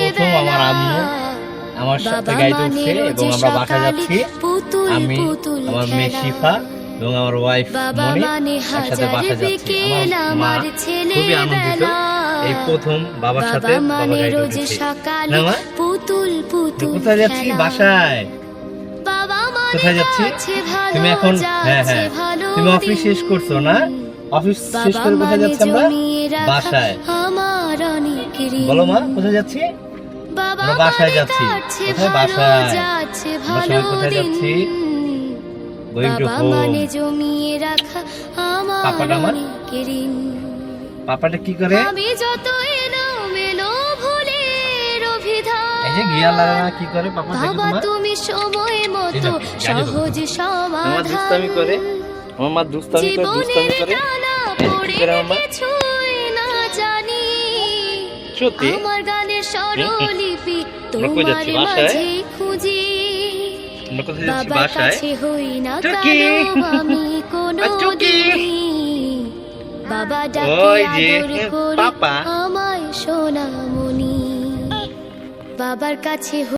প্রথম আমার আম্মু আমার সাথে গাড়িতে উঠছে এবং আমরা বাসায় যাচ্ছি। আমি আমার মেয়ে শিফা এবং আমার ওয়াইফ মনি একসাথে হাজার যাচ্ছি। আমার মা খুবই আনন্দিত। এই প্রথম বাবার সাথে বাবা বাবা গাড়িতে রোজ উঠেছে। না মা পুতুল তুই পুতুল কোথায় যাচ্ছি বাসায়? কোথায় যাচ্ছি তুমি এখন হ্যাঁ হ্যাঁ। তুমি অফিস শেষ করছ না? অফিস শেষ করে কোথায় মানে যাচ্ছি আমরা বাসায়। বলো মা কোথায় যাচ্ছি বাবা আমরা বাসায় যাচ্ছি। কোথায়? ভালো, বাসায়। আমরা সবাই কোথায় দিন। যাচ্ছি? মানে আমার পাপাটা আমার? পাপাটা কি করে আমি এই যে লাগা কি করে পাপা দেখো তোমার তুমি সময় মতো। সহজ আমার দুষ্টামি করে সমাধান আমার মা দুষ্টামি করে জীবনের করে কি করে আমার মা? সত্যি গানের স্বরলিপি আমরা কই তোমার যাচ্ছি? বাসায়? মাঝে খুঁজি আমরা কোথায় যাচ্ছি বাবার বাসায় কাছে হই না টুকি। আমি কোনো আর বাবা ডাকে ওই যে, করে পাপা। আমায় সোনামণি বাবার কাছে